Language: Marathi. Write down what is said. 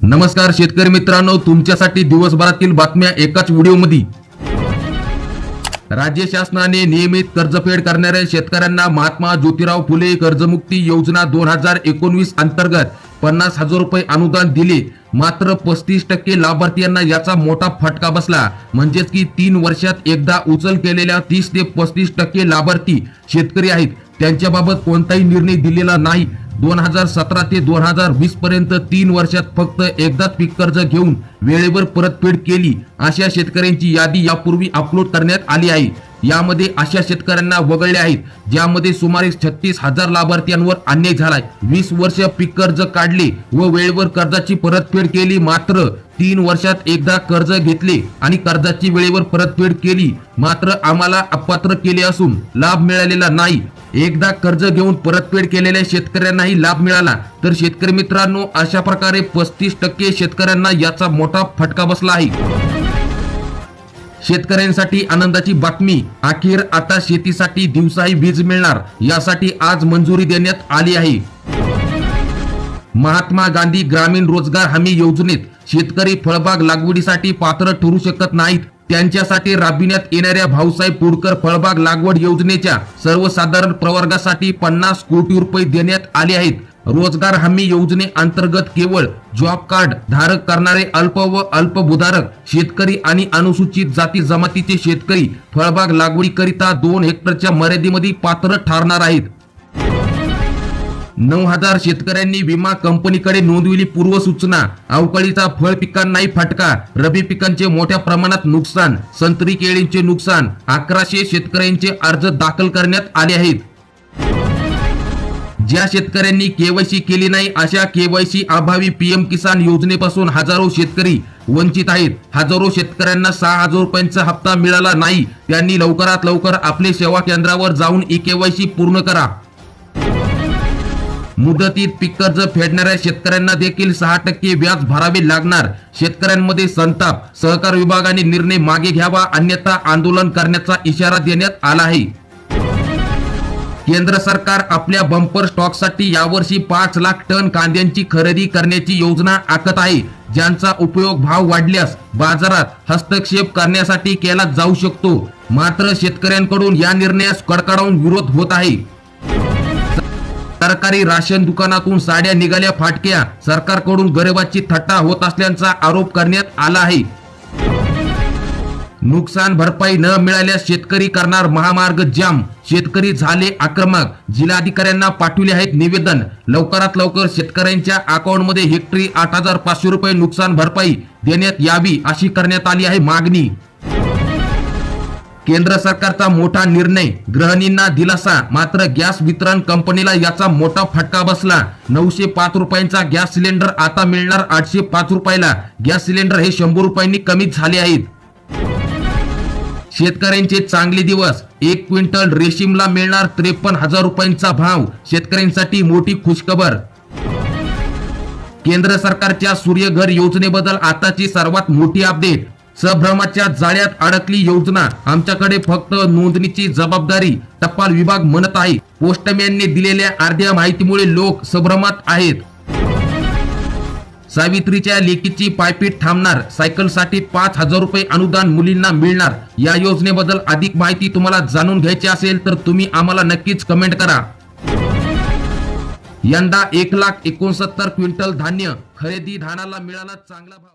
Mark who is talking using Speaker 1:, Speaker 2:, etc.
Speaker 1: नमस्कार शेतकरी मित्रांनो तुमच्यासाठी दिवसभरातील बातम्या एकाच व्हिडिओमध्ये. राज्य शासनाने नियमित कर्जफेड करणाऱ्या शेतकऱ्यांना महात्मा ज्योतिराव फुले कर्जमुक्ती योजना दोन हजार एकोणवीस अंतर्गत पन्नास हजार रुपये अनुदान दिले. मात्र पस्तीस टक्के लाभार्थीयांना याचा मोठा फटका बसला. म्हणजेच की तीन वर्षात एकदा उचल केलेल्या तीस ते पस्तीस टक्के लाभार्थी शेतकरी आहेत. त्यांच्याबाबत कोणताही निर्णय दिलेला नाही. दोन हजार सतरा ते दोन हजार वीस पर्यंत तीन वर्षात फक्त एकदाच पीक कर्ज घेऊन वेळेवर परतफेड केली अशा शेतकऱ्यांची यादी यापूर्वी अपलोड करण्यात आली आहे. यामध्ये अशा शेतकऱ्यांना वगळले आहेत ज्यामध्ये सुमारे छत्तीस हजार लाभार्थ्यांवर अन्याय झालाय. वीस वर्ष पीक कर्ज काढले व वेळेवर कर्जाची परतफेड केली मात्र तीन वर्षात एकदा कर्ज घेतले आणि कर्जाची वेळेवर परतफेड केली मात्र आम्हाला अपात्र केले असून लाभ मिळालेला नाही. एकदा कर्ज घेऊन परतफेड केलेल्या शेतकऱ्यांनाही लाभ मिळाला तर शेतकरी मित्रांनो अशा प्रकारे पस्तीस टक्के शेतकऱ्यांना याचा मोठा फटका बसला आहे. शेतकऱ्यांसाठी आनंदाची बातमी अखेर आता शेतीसाठी दिवसाही वीज मिळणार यासाठी आज मंजुरी देण्यात आली आहे. महात्मा गांधी ग्रामीण रोजगार हमी योजनेत शेतकरी फळबाग लागवडीसाठी पात्र ठरू शकत नाहीत त्यांच्यासाठी राबविण्यात येणाऱ्या भाऊसाहेब पुडकर फळबाग लागवड योजनेच्या सर्वसाधारण प्रवर्गासाठी पन्नास कोटी रुपये देण्यात आले आहेत. रोजगार हमी योजने अंतर्गत केवळ जॉब कार्ड धारक करणारे अल्प व अल्पभूधारक शेतकरी आणि अनुसूचित जाती जमातीचे शेतकरी फळबाग लागवडीकरिता दोन हेक्टरच्या मर्यादेमध्ये पात्र ठरणार आहेत. नऊ हजार शेतकऱ्यांनी विमा कंपनीकडे नोंदविली पूर्वसूचना. अवकाळीचा फळ पिकांनाही फटका. रबी पिकांचे मोठ्या प्रमाणात नुकसान. संत्री केळींचे नुकसान. अकराशे शेतकऱ्यांचे अर्ज दाखल करण्यात आले आहेत. ज्या शेतकऱ्यांनी केवायसी केली नाही अशा केवायसी अभावी पीएम किसान योजनेपासून हजारो शेतकरी वंचित आहेत. हजारो शेतकऱ्यांना सहा हजार रुपयांचा हप्ता मिळाला नाही. त्यांनी लवकरात लवकर आपले सेवा केंद्रावर जाऊन ई केवायसी पूर्ण करा. मुदतीत पीक कर्ज फेडणाऱ्या शेतकऱ्यांना देखील सहा टक्के व्याज भरावे लागणार. शेतकऱ्यांमध्ये संताप सहकार विभागाने निर्णय मागे घ्यावा अन्यथा आंदोलन करण्याचा इशारा देण्यात आला आहे. केंद्र सरकार आपल्या बंपर स्टॉकसाठी यावर्षी पाच लाख टन कांद्यांची खरेदी करण्याची योजना आखत आहे. ज्यांचा उपयोग भाव वाढल्यास बाजारात हस्तक्षेप करण्यासाठी केला जाऊ शकतो. मात्र शेतकऱ्यांकडून या निर्णयास कडकडावून विरोध होत आहे. सरकारी राशन दुकानातून साड्या निघाल्या फाटक्या. सरकारकडून गरिबाची थट्टा होत असल्याचा आरोप करण्यात आला आहे. नुकसान भरपाई न मिळाल्यास शेतकरी करणार महामार्ग जाम. शेतकरी झाले आक्रमक. जिल्हाधिकाऱ्यांना पाठवले आहेत निवेदन. लवकरात लवकर शेतकऱ्यांच्या अकाउंटमध्ये हेक्टरी आठ हजार पाचशे रुपये नुकसान भरपाई देण्यात यावी अशी करण्यात आली आहे मागणी. केंद्र सरकारचा मोठा निर्णय गृहिणींना दिलासा मात्र गॅस वितरण कंपनीला याचा मोठा फटका बसला. नऊशे पाच रुपयांचा गॅस सिलेंडर आता मिळणार आठशे पाच रुपयाला. गॅस सिलेंडर हे शंभर रुपयांनी कमी झाले आहेत. शेतकऱ्यांचे चांगले दिवस. एक क्विंटल रेशीमला मिळणार त्रेपन्न हजार रुपयांचा भाव. शेतकऱ्यांसाठी मोठी खुशखबर. केंद्र सरकारच्या सूर्यघर योजनेबद्दल आताची सर्वात मोठी अपडेट. संभ्रमाच्या जाळ्यात अडकली योजना. आमच्याकडे फक्त नोंदणीची जबाबदारी टपाल विभाग म्हणत आहे. पोस्टमॅनने दिलेल्या अर्ध्या माहितीमुळे लोक संभ्रमात आहेत. सावित्रीच्या लेकीची पायपीट थांबणार. सायकलसाठी पाच हजार रुपये अनुदान मुलींना मिळणार. या योजनेबद्दल अधिक माहिती तुम्हाला जाणून घ्यायची असेल तर तुम्ही आम्हाला नक्कीच कमेंट करा. यंदा एक लाख एकोणसत्तर क्विंटल धान्य खरेदी धानाला मिळाला चांगला भाव.